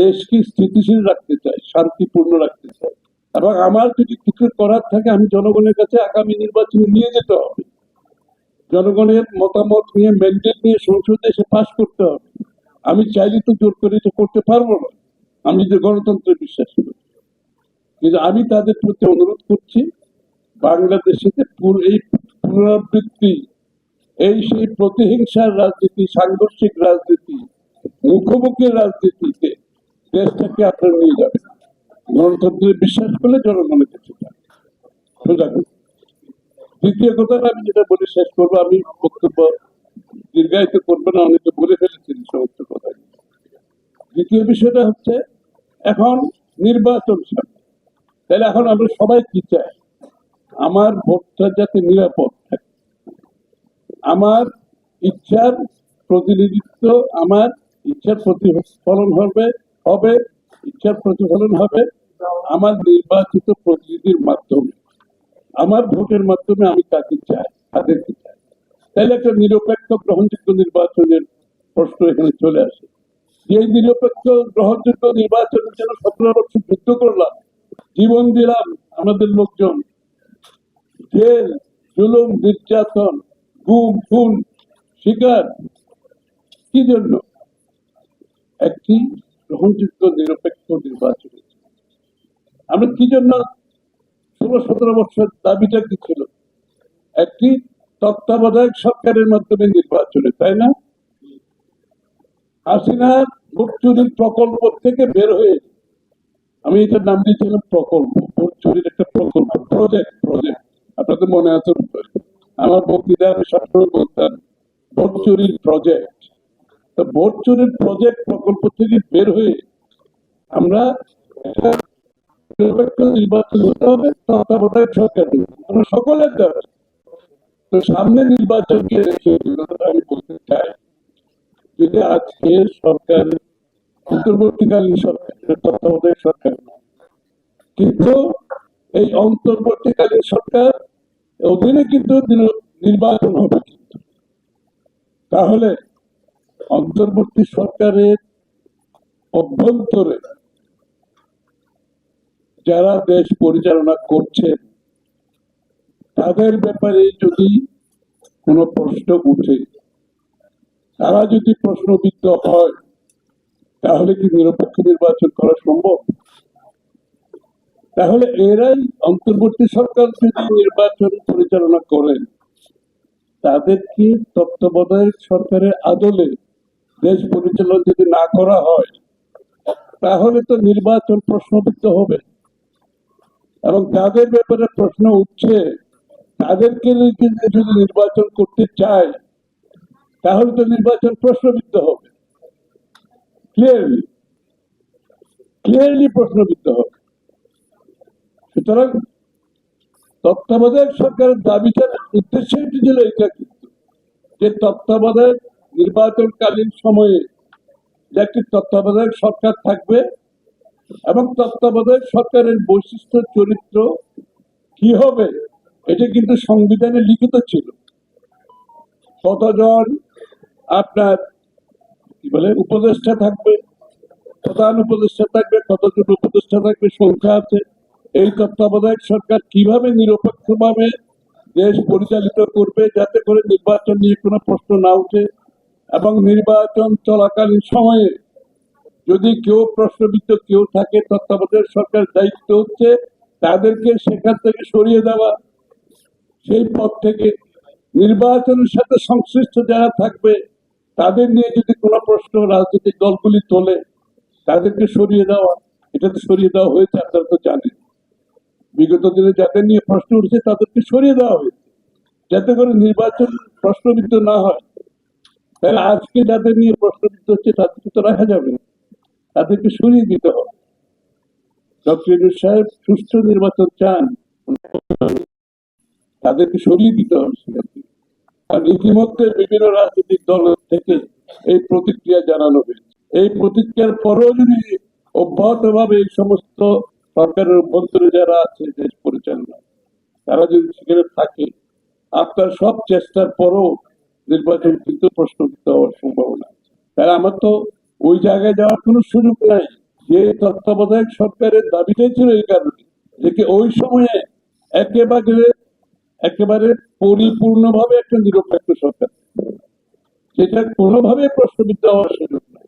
দেশকে স্থিতিশীল রাখতে চাই, শান্তিপূর্ণ রাখতে চাই। এবং আমার যদি কিছু করার থাকে, আমি জনগণের কাছে আগামী নির্বাচনে নিয়ে যেতে হবে। জনগণের মতামত নিয়ে ম্যান্ডেট নিয়ে সংসদে এসে পাশ করতে হবে। আমি চাইলে তো জোর করে এটা করতে পারব না। আমি যে গণতন্ত্রে বিশ্বাস করি কিন্তু আমি তাদের প্রতি অনুরোধ করছি বাংলাদেশে এই পুনরাবৃত্তি, এই সেই প্রতিহিংসার রাজনীতি, সাংঘর্ষিক রাজনীতি, মুখোমুখি রাজনীতিতে দেশটাকে আপনারা নিয়ে যাবেন। গণতন্ত্রে বিশ্বাস করলে জনগণের কাছে দ্বিতীয় কথা আমি যেটা বলে, শেষ করব। আমি বক্তব্য দীর্ঘায়িত করব না, অনেকে বলে ফেলেছেন সমস্ত কথা দ্বিতীয় বিষয়টা হচ্ছে, এখন নির্বাচন সামনে তাহলে এখন আমরা সবাই কি চাই? আমার ভোটটা যাতে নিরাপদ থাকে। আমার ইচ্ছার প্রতিনিধিত্ব, আমার ইচ্ছার প্রতিফলন হবে। হবে, ইচ্ছার প্রতিফলন হবে আমার নির্বাচিত প্রতিনিধির মাধ্যমে। আমার ভোটের মাধ্যমে আমি কাকে চাই, তাদেরকে চাই। তাহলে একটা নিরপেক্ষ গ্রহণযোগ্য নির্বাচনের প্রশ্ন এখানে চলে আসে। এই নিরপেক্ষ গ্রহণযোগ্য নির্বাচনের জন্য সতেরো বছর যুদ্ধ করলাম, জীবন দিলাম আমাদের লোকজন। জেল, জুলুম, নির্যাতন, গুম, খুন, শিকার, কি জন্য? একটি গ্রহণযোগ্য, নিরপেক্ষ নির্বাচন। আমরা কি জন্য ষোলো সতেরো বছর দাবিটা কি ছিল একটি তত্ত্বাবধায়ক সরকারের মাধ্যমে নির্বাচনে, তাই না? হাসিনার ভোট চুরির প্রকল্প থেকে বের হয়ে আমি এটার নাম দিয়েছিলাম প্রকল্প ভোট চুরির একটা প্রকল্প প্রজেক্ট প্রজেক্ট আপনাদের মনে আছে? আমার বক্তৃতা আমি সবসময় বলতাম ভোট চুরির প্রজেক্ট তো ভোট চুরির প্রজেক্ট প্রকল্প থেকে বের হয়ে আমরা নিরপেক্ষ নির্বাচন হতে হবে, তত্ত্বাবধায়ক সরকার আমরা সকলের দেওয়া তো সামনে নির্বাচনকে রেখে আমি বলতে চাই, যদি আজকে সরকার, অন্তর্বর্তীকালীন সরকার তত্ত্বাবধায়ক সরকার কিন্তু এই অন্তর্বর্তীকালীন সরকার অধীনে কিন্তু নির্বাচন হবে কিন্তু। তাহলে অন্তর্বর্তী সরকারের অভ্যন্তরে যারা দেশ পরিচালনা করছেন, তাদের ব্যাপারে যদি কোনো প্রশ্ন উঠে, তারা যদি প্রশ্নবিদ্ধ হয়, তাহলে কি নিরপেক্ষ নির্বাচন করা সম্ভব? তাহলে এরাই অন্তর্বর্তী সরকার যদি নির্বাচন পরিচালনা করেন তাদেরকে তত্ত্বাবধায়ক সরকারের আদলে দেশ পরিচালনা যদি না করা হয়, তাহলে তো নির্বাচন প্রশ্নবিদ্ধ হবে। এবং যাদের ব্যাপারে প্রশ্ন উঠছে, তাদেরকে যদি নির্বাচন করতে চায়, তাহলে তো নির্বাচন প্রশ্নবিদ্ধ হবে। ক্লিয়ারলি ক্লিয়ারলি প্রশ্নবিদ্ধ হবে। সুতরাং তত্ত্বাবধায়ক সরকারের দাবিটার উদ্দেশ্য ছিল এটা কিন্তু, যে তত্ত্বাবধায়ক নির্বাচনকালীন সময়ে একটি তত্ত্বাবধায়ক সরকার থাকবে এবং তত্ত্বাবধায়ক সরকারের বৈশিষ্ট্য, চরিত্র কি হবে, এটা কিন্তু সংবিধানে লিখিত ছিল। কতজন আপনার, কি বলে, উপদেষ্টা থাকবে, প্রধান উপদেষ্টা থাকবে কতজন উপদেষ্টা থাকবে, সংখ্যা আছে। এই তত্ত্বাবধায়ক সরকার কীভাবে নিরপেক্ষভাবে দেশ পরিচালিত করবে, যাতে করে নির্বাচন নিয়ে কোনো প্রশ্ন না উঠে এবং নির্বাচন চলাকালীন সময়ে যদি কেউ প্রশ্নবিদ্ধ কেউ থাকে, তত্ত্বাবধায়ক সরকার দায়িত্ব হচ্ছে তাদেরকে সেখান থেকে সরিয়ে দেওয়া। সেই পদ থেকে নির্বাচনের সাথে সংশ্লিষ্ট যারা থাকবে, তাদের নিয়ে যদি কোনো প্রশ্ন রাজনৈতিক দলগুলি তোলে, তাদেরকে সরিয়ে দেওয়া, এটা তো সরিয়ে দেওয়া হয়েছে, আপনারা তো জানেন। বিগত দিনে যাদের নিয়ে প্রশ্ন উঠছে, তাদেরকে সরিয়ে দেওয়া হয়েছে। যাতে করে নির্বাচন প্রশ্নবিদ্ধ না হয়। তাহলে আজকে যাদের নিয়ে প্রশ্নবিদ্ধ হচ্ছে, তাদেরকে তো রাখা যাবে না। তাদেরকে সরিয়ে দিতে হবে। ডক্টর সাহেব নির্বাচন চান। তাদেরকে সরিয়ে দিতে হবে সেখান থেকে। ইতিমধ্যে বিভিন্ন রাজনৈতিক দল থেকে এই প্রতিক্রিয়া জানানো হয়েছে। এই প্রতিক্রিয়ার পরেও যদি অব্যাহত ভাবে এই সমস্ত সরকারের অভ্যন্তরে যারা আছে, দেশ পরিচালনা, তারা যদি সেখানে থাকে, আপনার সব চেষ্টার পরও নির্বাচন কিন্তু প্রশ্নবিদ্ধ হওয়ার সম্ভাবনা তাই আমার তো ওই জায়গায় যাওয়ার কোনো সুযোগ নাই। যে তত্ত্বাবধায়ক সরকারের দাবিটাই ছিল এই কারণে, যে ওই সময়ে একেবারে একেবারে পরিপূর্ণভাবে একটা নিরপেক্ষ সরকার। সেটা কোনোভাবে প্রশ্নবিদ্ধ হওয়ার সুযোগ নাই।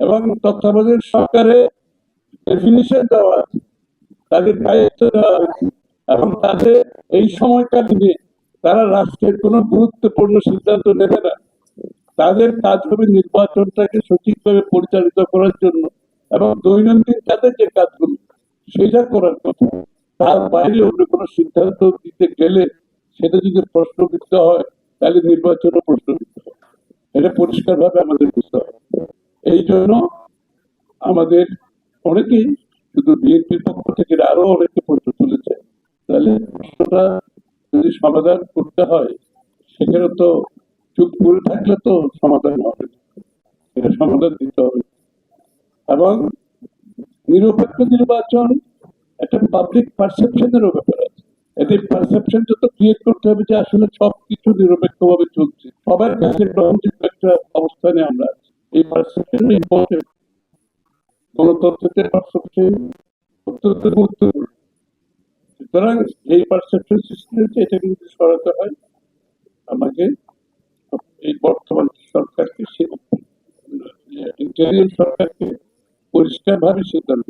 এবং তত্ত্বাবধায়ক সরকারে ডেফিনিশন দেওয়া আছে, তাদের দায়িত্ব দেওয়া এবং তাদের এই সময়কালীনে তারা রাষ্ট্রের কোনো গুরুত্বপূর্ণ সিদ্ধান্ত নেবে না। তাদের কাজ হবে নির্বাচনটাকে সঠিকভাবে পরিচালিত করার জন্য এবং দৈনন্দিন তাদের যে কাজগুলো, সেটা করার কথা। তার বাইরে অন্য কোনো সিদ্ধান্ত দিতে গেলে সেটা যদি প্রশ্নবিদ্ধ হয়, তাহলে নির্বাচনও প্রশ্নবিদ্ধ হয় এটা পরিষ্কারভাবে আমাদের বুঝতে হবে। এই জন্য আমাদের অনেকেই, শুধু বিএনপির পক্ষ থেকে আরও অনেকে প্রশ্ন তুলেছে। তাহলে প্রশ্নটা যদি সমাধান করতে হয়, সেখানে তো চুপ করে থাকলে তো সমাধান হবে। এটা সমাধান দিতে হবে। এবং নিরপেক্ষ নির্বাচন একটা পাবলিক পারসেপশনেরও ব্যাপার আছে। এদের পারসেপশনটা তো ক্রিয়েট করতে হবে যে আসলে সবকিছু নিরপেক্ষ ভাবে চলছে। সবার কাছে গ্রহণযোগ্য একটা অবস্থানে আমরা আছি। এই পারসেপশন ইম্পর্টেন্ট গণতন্ত্রের পারসেপশন অত্যন্ত গুরুত্বপূর্ণ। সুতরাং এই পারসেপশন সৃষ্টি হয়েছে এটা কিন্তু সরাতে হয়। আমাকে এই বর্তমান সরকারকে সে ইন্টারিয়াম সরকারকে পরিষ্কারভাবে সিদ্ধান্ত